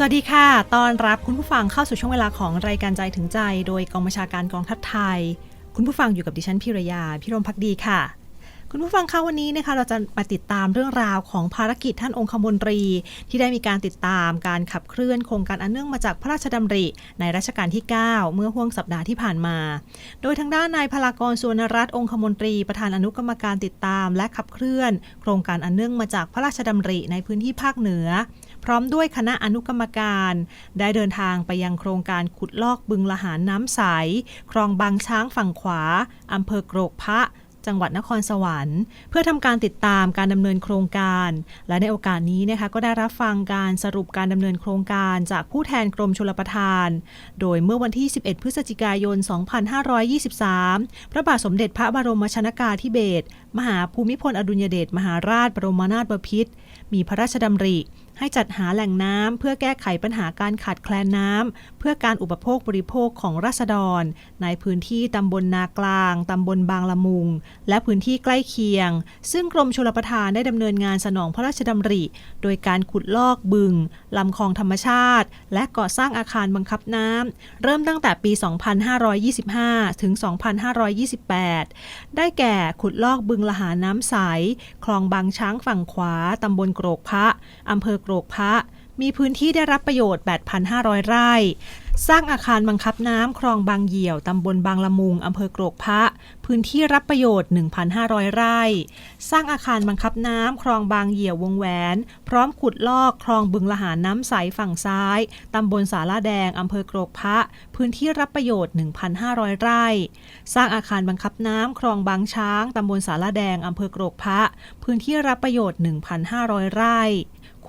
สวัสดีค่ะ ตอนรับคุณผู้ฟังเข้าสู่ช่วงเวลาของรายการใจถึงใจ โดยกองบัญชาการกองทัพไทย คุณผู้ฟังอยู่กับดิฉันพิรยา พิรมพักดีค่ะ คุณผู้ฟังคะวันนี้นะคะ เราจะมาติดตามเรื่องราวของภารกิจท่านองคมนตรี ที่ได้มีการติดตามการขับเคลื่อนโครงการอันเนื่องมาจากพระราชดำริ ในรัชกาลที่ 9 เมื่อห่วงสัปดาห์ที่ผ่านมา โดยทางด้านนายพลากรสุวรรณรัตน์องคมนตรี ประธานอนุกรรมการติดตาม และขับเคลื่อน โครงการอันเนื่องมาจากพระราชดำริในพื้นที่ภาคเหนือ พร้อมด้วยคณะอนุกรรมการ ได้เดินทางไปยังโครงการขุดลอกบึงละหารน้ำใส คลองบางช้างฝั่งขวาอำเภอโกรกพระจังหวัดนครสวรรค์ เพื่อทำการติดตามการดำเนินโครงการ และในโอกาสนี้นะคะก็ได้รับฟังการสรุปการดำเนินโครงการจากผู้แทนกรมชลประทาน โดยเมื่อวันที่ 11 พฤศจิกายน 2523 พระบาทสมเด็จพระบรมชนากาธิเบศรมหาภูมิพลอดุลยเดชมหาราชบรมนาถบพิตรมีพระราชดำริ ให้จัดหาแหล่งน้ำเพื่อแก้ไขปัญหาการขาดแคลนน้ำเพื่อการอุปโภคบริโภคของราษฎร ในพื้นที่ตำบลนากลางตำบลบางละมุง และพื้นที่ใกล้เคียง ซึ่งกรมชลประทานได้ดำเนินงานสนองพระราชดำริ โดยการขุดลอกบึงลำคลองธรรมชาติ และก่อสร้างอาคารบังคับน้ำเริ่มตั้งแต่ปี 2525 ถึง 2528 ได้แก่ขุดลอกบึงละหาน้ำใส คลองบางช้างฝั่งขวาตำบลโกรกพระอำเภอโกรกพระ มีพื้นที่ได้รับประโยชน์ 8,500 ไร่ สร้างอาคารบังคับน้ำคลองบางเหี่ยว ตำบลบางละมุง อำเภอโกรกพระ พื้นที่รับประโยชน์ 1,500 ไร่ สร้างอาคารบังคับน้ำคลองบางเหี่ยววงแหวน พร้อมขุดลอกคลองบึงละหารน้ำใสฝั่งซ้าย ตำบลสาลาแดง อำเภอโกรกพระ พื้นที่รับประโยชน์ 1,500 ไร่ สร้างอาคารบังคับน้ำคลองบางช้าง ตำบลสาลาแดง อำเภอโกรกพระ พื้นที่รับประโยชน์ 1,500 ไร่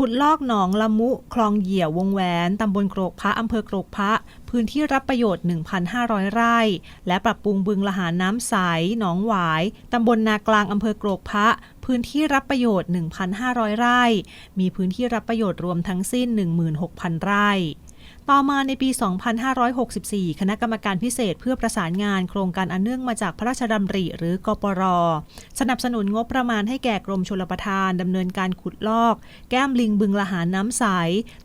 ขุดลอกหนองละมุคลองเหยี่ยววงแหวนตำบลโกรกพระอำเภอโกรกพระ พื้นที่รับประโยชน์ 1,500 ไร่ และปรับปรุงบึงละหารน้ำใสหนองหวายตำบลนากลางอำเภอโกรกพระ พื้นที่รับประโยชน์ 1,500 ไร่ มีพื้นที่รับประโยชน์รวมทั้งสิ้น 16,000 ไร่ ต่อมาในปี 2564 คณะกรรมการพิเศษเพื่อประสานงานโครงการอันเนื่องมาจากพระราชดำริหรือกปร สนับสนุนงบประมาณให้แก่กรมชลประทานดำเนินการขุดลอก แก้มลิงบึงละหารน้ำใส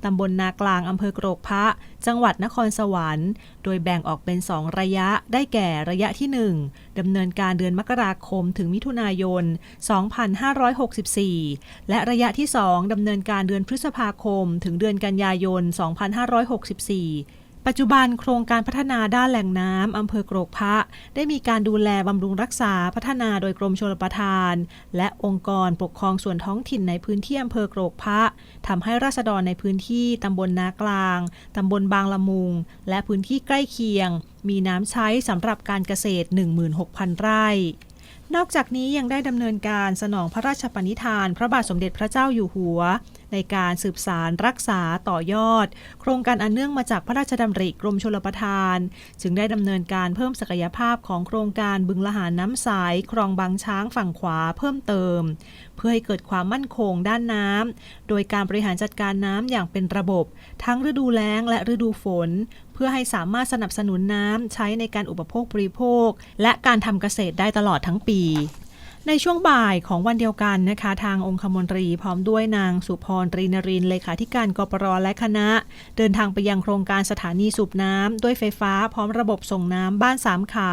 ตำบลนากลางอำเภอโกรกพระ จังหวัดนครสวรรค์ โดยแบ่งออกเป็น 2 ระยะได้แก่ระยะที่ 1ดำเนินการเดือนมกราคมถึงมิถุนายน 2564 และระยะที่ 2ดำเนินการเดือนพฤษภาคม ถึงเดือนกันยายน 2564 ปัจจุบันโครงการพัฒนาด้านแหล่งน้ำอำเภอโกรกพระ ได้มีการดูแลบำรุงรักษาพัฒนาโดยกรมชลประทาน และองค์กรปกครองส่วนท้องถิ่นในพื้นที่อำเภอโกรกพระทำให้ราษฎรในพื้นที่ตำบลนากลางตำบลบางละมุง และพื้นที่ใกล้เคียง มีน้ำใช้สำหรับการเกษตร 16,000 ไร่นอกจากนี้ยังได้ดำเนินการสนองพระราชปณิธาน พระบาทสมเด็จพระเจ้าอยู่หัว ในการสืบสารรักษาต่อยอด โครงการอันเนื่องมาจากพระราชดำริกรมชลประทาน จึงได้ดำเนินการเพิ่มศักยภาพของโครงการบึงละหารน้ำใสคลองบางช้างฝั่งขวาเพิ่มเติม เพื่อให้เกิดความมั่นคงด้านน้ำโดยการบริหารจัดการน้ำอย่างเป็นระบบ ทั้งฤดูแล้งและฤดูฝน เพื่อให้สามารถสนับสนุนน้ำใช้ในการอุปโภคบริโภค และการทำเกษตรได้ตลอดทั้งปี ในช่วงบ่ายของวันเดียวกันนะคะ ทางองคมนตรีพร้อมด้วยนางสุพรตรีนรินเลขาธิการกปรและคณะ เดินทางไปยังโครงการสถานีสูบน้ำด้วยไฟฟ้าพร้อมระบบส่งน้ำบ้านสามขา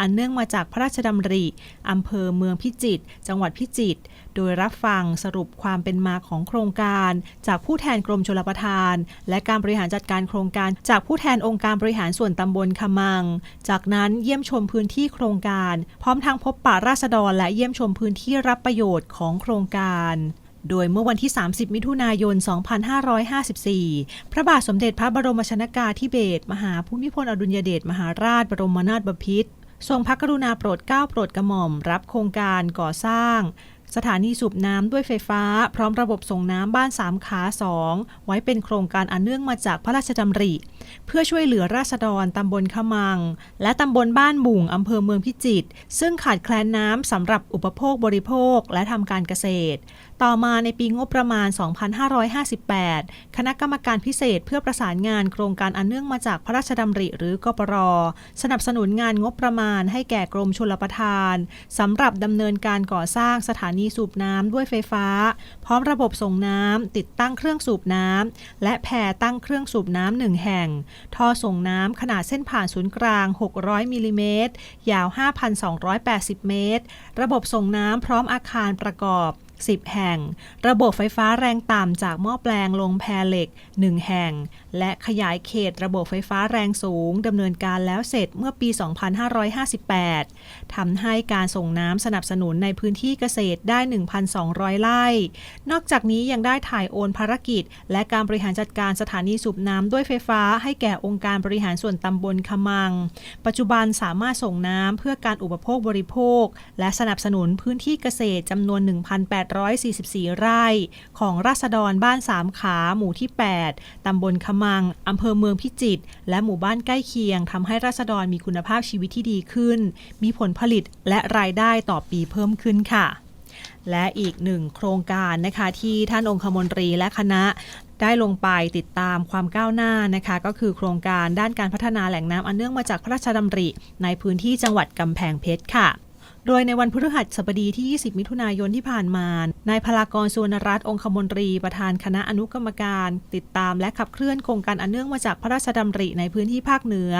อันเนื่องมาจากพระราชดำริอำเภอเมืองพิจิตรจังหวัดพิจิตร โดยรับฟังสรุปความเป็นมาของโครงการ จากผู้แทนกรมชลประทาน และการบริหารจัดการโครงการ จากผู้แทนองค์การบริหารส่วนตำบลขมัง จากนั้นเยี่ยมชมพื้นที่โครงการ พร้อมทางพบปะราษฎร และเยี่ยมชมพื้นที่รับประโยชน์ของโครงการโดยเมื่อวันที่ 30 มิถุนายน 2554 พระบาทสมเด็จพระบรมชนากาธิเบศรมหาภูมิพลอดุลยเดชมหาราชบรมนาถบพิตรทรงพระกรุณาโปรดเกล้าโปรดกระหม่อมรับโครงการก่อสร้าง สถานีสูบน้ำด้วยไฟฟ้า พร้อมระบบส่งน้ำบ้านสามขาสองไว้เป็นโครงการอันเนื่องมาจากพระราชดำริ เพื่อช่วยเหลือราษฎรตำบลขมัง และตำบลบ้านบุ่งอำเภอเมืองพิจิตรซึ่งขาดแคลนน้ำสำหรับอุปโภคบริโภคและทำการเกษตร ต่อมาในปีงบประมาณ 2558 คณะกรรมการพิเศษเพื่อประสานงานโครงการอันเนื่องมาจากพระราชดำริหรือกปรสนับสนุนงานงบประมาณให้แก่กรมชลประทานสำหรับดำเนินการก่อสร้างสถานีีสูบน้ำด้วยไฟฟ้า พร้อมระบบส่งน้ำติดตั้งเครื่องสูบน้ำและแพรตั้งเครื่องสูบน้ำหนึ่งแห่ง ท่อส่งน้ำขนาดเส้นผ่านศูนย์กลาง 600 มิลลิเมตร ยาว 5,280 เมตร ระบบส่งน้ำพร้อมอาคารประกอบ 10 แห่ง ระบบไฟฟ้าแรงต่ำจากหม้อแปลงลงแพเหล็ก 1 แห่ง และขยายเขตระบบไฟฟ้าแรงสูงดำเนินการแล้วเสร็จเมื่อปี 2558 ทำให้การส่งน้ำสนับสนุนในพื้นที่เกษตรได้ 1,200 ไร่ นอกจากนี้ยังได้ถ่ายโอนภารกิจ และการบริหารจัดการสถานีสูบน้ำด้วยไฟฟ้า ให้แก่องค์การบริหารส่วนตำบลขมัง ปัจจุบันสามารถส่งน้ำเพื่อการอุปโภคบริโภค และสนับสนุนพื้นที่เกษตรจำนวน1,844 ไร่ ของราษฎรบ้านสามขาหมู่ที่ 8 ตำบลขมัง อำเภอเมืองพิจิตร และหมู่บ้านใกล้เคียงทำให้ราษฎรมีคุณภาพชีวิตที่ดีขึ้น มีผลผลิตและรายได้ต่อปีเพิ่มขึ้นค่ะ และอีกหนึ่งโครงการนะคะที่ท่านองคมนตรีและคณะได้ลงไปติดตามความก้าวหน้านะคะ ก็คือโครงการด้านการพัฒนาแหล่งน้ำอันเนื่องมาจากพระราชดำริ ในพื้นที่จังหวัดกำแพงเพชรค่ะ โดยในวันพฤหัสบดีที่ 20 มิถุนายนที่ผ่านมา นายพลากรสุวรรณรัตน์องคมนตรี ประธานคณะอนุกรรมการ ติดตามและขับเคลื่อนโครงการอันเนื่องมาจากพระราชดำริในพื้นที่ภาคเหนือ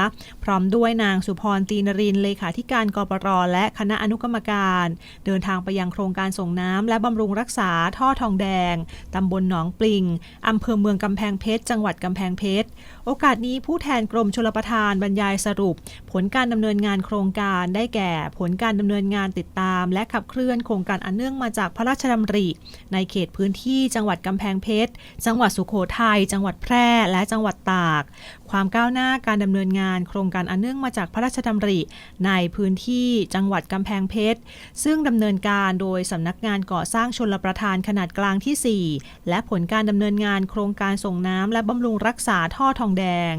พร้อมด้วยนางสุพรตีนรินเลขาธิการกปรและคณะอนุกรรมการ เดินทางไปยังโครงการส่งน้ำและบำรุงรักษาท่อทองแดงตำบลหนองปลิงอำเภอเมืองกำแพงเพชร จังหวัดกำแพงเพชร โอกาสนี้ผู้แทนกรมชลประทานบรรยายสรุป ผลการดำเนินงานโครงการได้แก่ผลการดำเนินงานติดตามและขับเคลื่อนโครงการอันเนื่องมาจากพระราชดำริ ในเขตพื้นที่จังหวัดกำแพงเพชร จังหวัดสุโขทัย จังหวัดแพร่ และจังหวัดตาก ความก้าวหน้าการดำเนินงานโครงการอันเนื่องมาจากพระราชดำริ ในพื้นที่จังหวัดกำแพงเพชร ซึ่งดำเนินการโดยสำนักงานก่อสร้างชลประทานขนาดกลางที่ 4 และผลการดำเนินงานโครงการส่งน้ำและบำรุงรักษาท่อทองแดง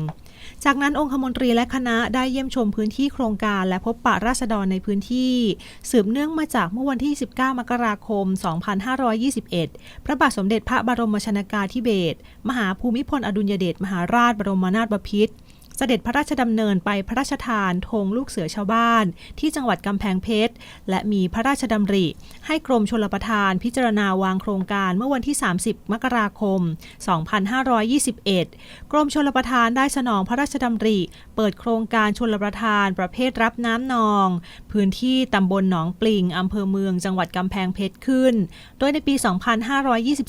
จากนั้นองคมนตรีและคณะได้เยี่ยมชมพื้นที่โครงการ และพบปะราษฎรในพื้นที่ สืบเนื่องมาจากเมื่อวันที่ 19 มกราคม 2521 พระบาทสมเด็จพระบรมชนากาธิเบศรมหาภูมิพลอดุลยเดชมหาราชบรมนาถบพิตร เสด็จพระราชดำเนินไปพระราชทานธงลูกเสือชาวบ้าน ที่จังหวัดกำแพงเพชร และมีพระราชดำริ ให้กรมชลประทานพิจารณาวางโครงการเมื่อวันที่ 30 มกราคม 2521 กรมชลประทานได้สนองพระราชดำริ เปิดโครงการชลประทานประเภทรับน้ำนอง พื้นที่ตำบลหนองปลิงอำเภอเมืองจังหวัดกำแพงเพชรขึ้น โดยในปี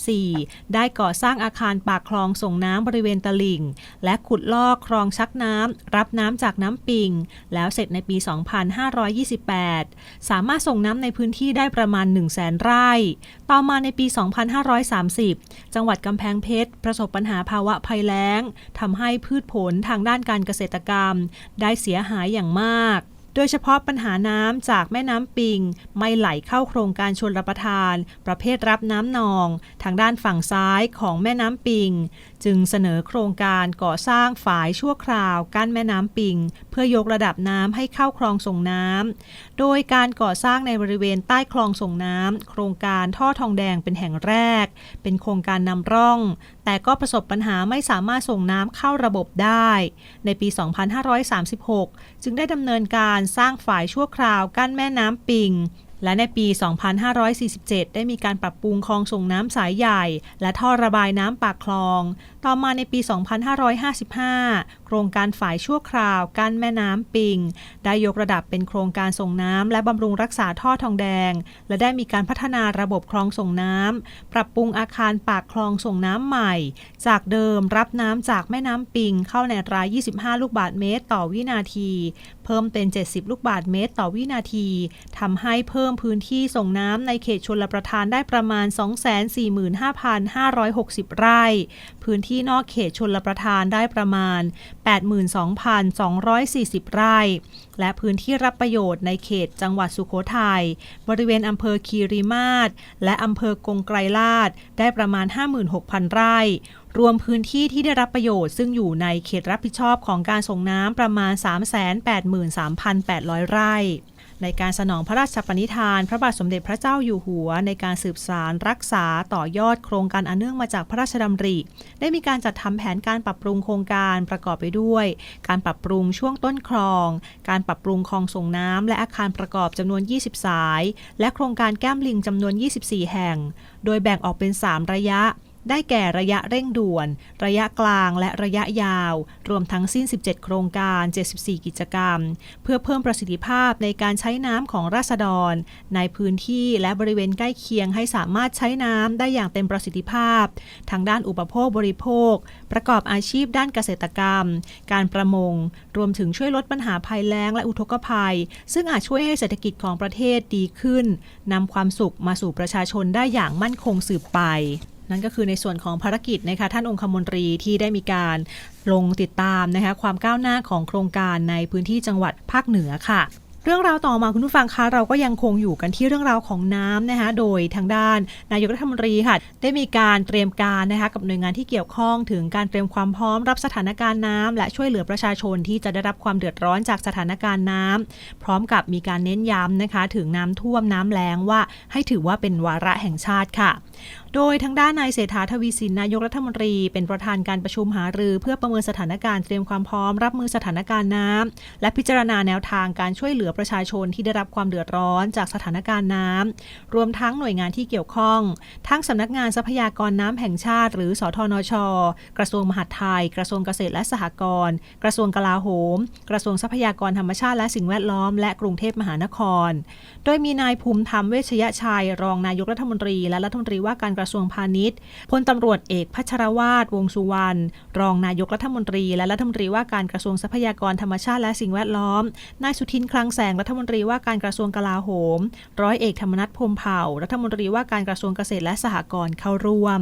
2524 ได้ก่อสร้างอาคารปากคลองส่งน้ำบริเวณตลิ่ง และขุดลอกคลองชักน้ำรับน้ำจากน้ำปิง แล้วเสร็จในปี 2528 สามารถส่งน้ำในพื้นที่ได้ประมาณ 1 0 0 0 0แสนไร่ ต่อมาในปี 2530 จังหวัดกำแพงเพชร ประสบปัญหาภาวะภัยแล้งทำให้พืชผลทางด้านการเกษตรกรรม ได้เสียหายอย่างมาก โดยเฉพาะปัญหาน้ำจากแม่น้ำปิง ไม่ไหลเข้าโครงการชลประทาน ประเภทรับน้ำนอง ทางด้านฝั่งซ้ายของแม่น้ำปิง จึงเสนอโครงการก่อสร้างฝายชั่วคราวกั้นแม่น้ำปิง เพื่อยกระดับน้ำให้เข้าคลองส่งน้ำโดยการก่อสร้างในบริเวณใต้คลองส่งน้ำโครงการท่อทองแดงเป็นแห่งแรก เป็นโครงการนำร่อง แต่ก็ประสบปัญหาไม่สามารถส่งน้ำเข้าระบบได้ ในปี 2536 จึงได้ดำเนินการสร้างฝายชั่วคราวกั้นแม่น้ำปิง และในปี 2547 ได้มีการปรับปรุงคลองส่งน้ำสายใหญ่ และท่อระบายน้ำปากคลอง ต่อมาในปี 2555โครงการฝ่ายชั่วคราวกั้นแม่น้ำปิง ได้ยกระดับเป็นโครงการส่งน้ำและบำรุงรักษาท่อทองแดง และได้มีการพัฒนาระบบคลองส่งน้ำปรับปรุงอาคารปากคลองส่งน้ำใหม่ จากเดิมรับน้ำจากแม่น้ำปิง เข้าในรา25 ลูกบาศก์เมตรต่อวินาที เพิ่มเป็น 70 ลูกบาศก์เมตรต่อวินาทีทำให้เพิ่มพื้นที่ส่งน้ำในเขตชลประทานได้ประมาณ 245,560 ไร่ พื้นที่นอกเขตชลประทานได้ประมาณ82,240 ไร่ และพื้นที่รับประโยชน์ในเขตจังหวัดสุโขทัย บริเวณอำเภอคีรีมาศและอำเภอกงไกรลาดได้ประมาณ 56,000 ไร่ รวมพื้นที่ที่ได้รับประโยชน์ซึ่งอยู่ในเขตรับผิดชอบของการส่งน้ำประมาณ 383,800 ไร่ ในการสนองพระราชปณิธาน พระบาทสมเด็จพระเจ้าอยู่หัว ในการสืบสารรักษาต่อยอดโครงการอันเนื่องมาจากพระราชดำริ ได้มีการจัดทำแผนการปรับปรุงโครงการประกอบไปด้วย การปรับปรุงช่วงต้นคลอง การปรับปรุงคลองส่งน้ำและอาคารประกอบจำนวน 20 สาย และโครงการแก้มลิงจำนวน 24 แห่ง โดยแบ่งออกเป็น 3 ระยะ ได้แก่ระยะเร่งด่วน ระยะกลางและระยะยาว รวมทั้งสิ้น 17 โครงการ 74 กิจกรรม เพื่อเพิ่มประสิทธิภาพในการใช้น้ำของราษฎร ในพื้นที่และบริเวณใกล้เคียงให้สามารถใช้น้ำได้อย่างเต็มประสิทธิภาพ ทางด้านอุปโภคบริโภค ประกอบอาชีพด้านเกษตรกรรม การประมง รวมถึงช่วยลดปัญหาภัยแล้งและอุทกภัย ซึ่งอาจช่วยให้เศรษฐกิจของประเทศดีขึ้นนำความสุขมาสู่ประชาชนได้อย่างมั่นคงสืบไป นั่นก็คือในส่วนของภารกิจนะคะท่านองคมนตรีที่ได้มีการลงติดตามนะคะความก้าวหน้าของโครงการในพื้นที่จังหวัดภาคเหนือค่ะเรื่องราวต่อมาคุณผู้ฟังคะเราก็ยังคงอยู่กันที่เรื่องราวของน้ำนะคะโดยทางด้านนายกรัฐมนตรีค่ะได้มีการเตรียมการนะคะกับหน่วยงานที่เกี่ยวข้องถึงการเตรียมความพร้อมรับสถานการณ์น้ำและช่วยเหลือประชาชนที่จะได้รับความเดือดร้อนจากสถานการณ์น้ำพร้อมกับมีการเน้นย้ำนะคะถึงน้ำท่วมน้ำแล้งว่าให้ถือว่าเป็นวาระแห่งชาติค่ะโดยทางด้านนายเศรษฐาทวีสินนายกรัฐมนตรี เป็นประธานการประชุมหารือ เพื่อประเมินสถานการณ์เตรียมความพร้อมรับมือสถานการณ์น้ำและพิจารณาแนวทางการช่วยเหลือประชาชนที่ได้รับความเดือดร้อนจากสถานการณ์น้ำรวมทั้งหน่วยงานที่เกี่ยวข้อง ทั้งสำนักงานทรัพยากรน้ำแห่งชาติ หรือสทนช กระทรวงมหาดไทย กระทรวงเกษตรและสหกรณ์ กระทรวงกลาโหม กระทรวงทรัพยากรธรรมชาติและสิ่งแวดล้อม และกรุงเทพมหานคร โดยมีนายภูมิธรรมเวชยชัย รองนายกรัฐมนตรีและรัฐมนตรีว่าการกระทรวงพาณิชย์พลตำรวจเอกพัชรวาทวงสุวรรณรองนายกรัฐมนตรี และรัฐมนตรีว่าการกระทรวงทรัพยากรธรรมชาติและสิ่งแวดล้อมนายสุทินคลังแสงรัฐมนตรีว่าการกระทรวงกลาโหม ร้อยเอกธรรมนัฐพรมเผ่า รัฐมนตรีว่าการกระทรวงเกษตรและสหกรณ์เข้าร่วม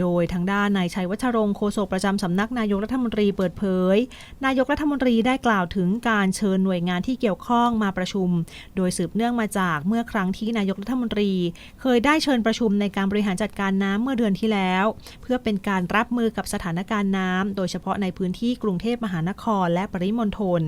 โดยทางด้านนายชัยวัชรงค์โฆษกประจำสำนักนายกรัฐมนตรีเปิดเผย นายกรัฐมนตรีได้กล่าวถึงการเชิญหน่วยงานที่เกี่ยวข้องมาประชุม โดยสืบเนื่องมาจากเมื่อครั้งที่นายกรัฐมนตรี เคยได้เชิญประชุมในการบริหารจัดการน้ำเมื่อเดือนที่แล้ว เพื่อเป็นการรับมือกับสถานการณ์น้ำโดยเฉพาะในพื้นที่กรุงเทพมหานคร และปริมณฑล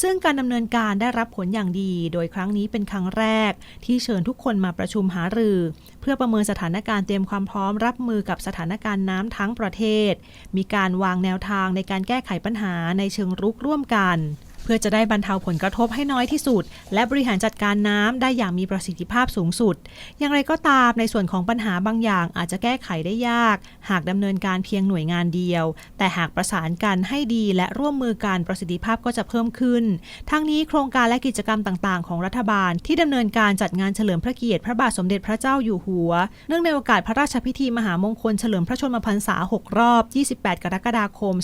ซึ่งการดำเนินการได้รับผลอย่างดี โดยครั้งนี้เป็นครั้งแรก ที่เชิญทุกคนมาประชุมหารือ เพื่อประเมินสถานการณ์เตรียมความพร้อมรับมือกับสถานการณ์น้ำทั้งประเทศ มีการวางแนวทางในการแก้ไขปัญหาในเชิงรุกร่วมกัน เพื่อจะได้บรรเทาผลกระทบให้น้อยที่สุด และบริหารจัดการน้ำได้อย่างมีประสิทธิภาพสูงสุด อย่างไรก็ตามในส่วนของปัญหาบางอย่างอาจจะแก้ไขได้ยาก หากดำเนินการเพียงหน่วยงานเดียว แต่หากประสานกันให้ดีและร่วมมือกันประสิทธิภาพก็จะเพิ่มขึ้น ทั้งนี้โครงการและกิจกรรมต่าง ๆ ของรัฐบาล ที่ดำเนินการจัดงานเฉลิมพระเกียรติพระบาทสมเด็จพระเจ้าอยู่หัว เนื่องในโอกาสพระราชพิธีมหามงคลเฉลิมพระชนมพรรษา 6 รอบ 28 กรกฎาคม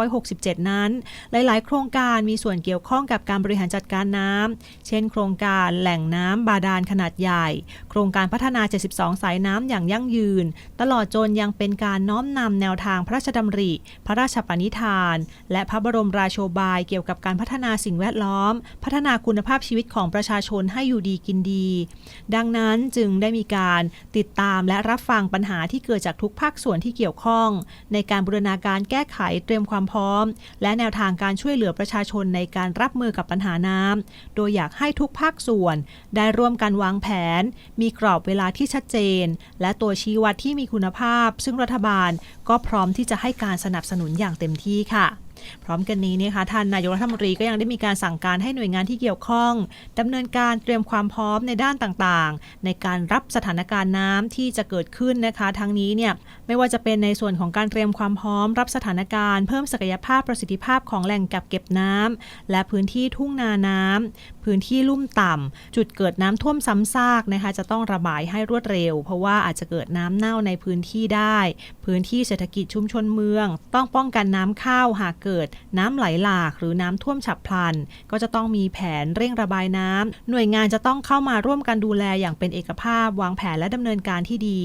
2567 นั้น หลาย ๆ โครงการมีส่วนเกี่ยวข้องกับการบริหารจัดการน้ำ เช่น โครงการแหล่งน้ำบาดาลขนาดใหญ่ โครงการพัฒนา 72 สายน้ำอย่างยั่งยืน ตลอดจนยังเป็นการน้อมนำแนวทางพระราชดำริ พระราชปณิธาน และพระบรมราโชบายเกี่ยวกับการพัฒนาสิ่งแวดล้อม พัฒนาคุณภาพชีวิตของประชาชนให้อยู่ดีกินดี ดังนั้นจึงได้มีการติดตามและรับฟังปัญหาที่เกิดจากทุกภาคส่วนที่เกี่ยวข้อง ในการบูรณาการแก้ไขเตรียมความพร้อม และแนวทางการช่วยเหลือประชาชนในการรับมือกับปัญหาน้ำ โดยอยากให้ทุกภาคส่วน ได้ร่วมกันวางแผน มีกรอบเวลาที่ชัดเจน และตัวชี้วัดที่มีคุณภาพ ซึ่งรัฐบาลก็พร้อมที่จะให้การสนับสนุนอย่างเต็มที่ค่ะพร้อมกันนี้นะคะท่านนายกรัฐมนตรีก็ยังได้มีการสั่งการให้หน่วยงานที่เกี่ยวข้องดำเนินการเตรียมความพร้อมในด้านต่างๆ ในการรับสถานการณ์น้ำที่จะเกิดขึ้นนะคะ ทั้งนี้เนี่ย ไม่ว่าจะเป็นในส่วนของการเตรียมความพร้อมรับสถานการณ์เพิ่มศักยภาพประสิทธิภาพของแหล่งกักเก็บน้ำและพื้นที่ทุ่งนาน้ำพื้นที่ลุ่มต่ำจุดเกิดน้ำท่วมซ้ำซากนะคะจะต้องระบายให้รวดเร็ว เพราะว่าอาจจะเกิดน้ำเน่าในพื้นที่ได้ พื้นที่เศรษฐกิจชุมชนเมือง ต้องป้องกันน้ำเข้าหากเกิดน้ำไหลหลากหรือน้ำท่วมฉับพลัน ก็จะต้องมีแผนเร่งระบายน้ำหน่วยงานจะต้องเข้ามาร่วมกันดูแลอย่างเป็นเอกภาพ วางแผนและดำเนินการที่ดี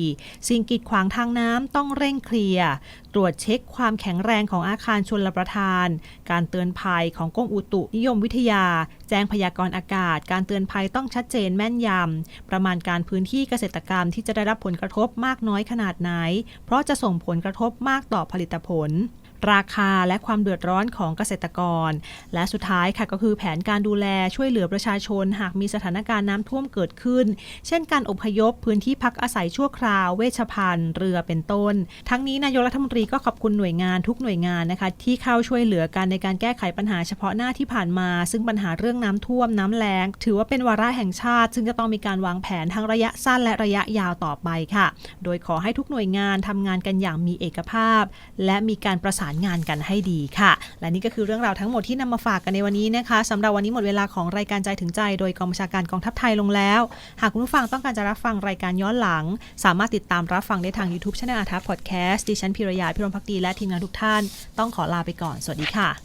สิ่งกีดขวางทางน้ำต้องเร่งเคลียร์ ตรวจเช็คความแข็งแรงของอาคารชนลประทาน การเตือนภัยของกรมอุตุนิยมวิทยา แจ้งพยากรณ์อากาศ การเตือนภัยต้องชัดเจนแม่นยำ ประมาณการพื้นที่เกษตรกรรมที่จะได้รับผลกระทบมากน้อยขนาดไหน เพราะจะส่งผลกระทบมากต่อผลิตผล ราคาและความเดือดร้อนของเกษตรกร และสุดท้ายค่ะก็คือแผนการดูแลช่วยเหลือประชาชน หากมีสถานการณ์น้ำท่วมเกิดขึ้น เช่นการอพยพพื้นที่พักอาศัยชั่วคราว เวชภัณฑ์ เรือเป็นต้น ทั้งนี้นายกรัฐมนตรีก็ขอบคุณหน่วยงานทุกหน่วยงานนะคะที่เข้าช่วยเหลือกันในการแก้ไขปัญหาเฉพาะหน้าที่ผ่านมา ซึ่งปัญหาเรื่องน้ำท่วมน้ำแล้ง ถือว่าเป็นวาระแห่งชาติ ซึ่งจะต้องมีการวางแผนทั้งระยะสั้นและระยะยาวต่อไปค่ะ โดยขอให้ทุกหน่วยงานทำงานกันอย่างมีเอกภาพ และมีการประสานงานกันให้ดีค่ะ และนี่ก็คือเรื่องราวทั้งหมดที่นำมาฝากกันในวันนี้นะคะสำหรับวันนี้หมดเวลาของรายการใจถึงใจ โดยกองบัญชาการกองทัพไทยลงแล้ว หากคุณผู้ฟังต้องการจะรับฟังรายการย้อนหลัง สามารถติดตามรับฟังได้ทาง YouTube c h anel อาทัพพอดแคสต์ดิฉันพิรยาพิรมพักดีและทีมงานทุกท่าน ต้องขอลาไปก่อนสวัสดีค่ะ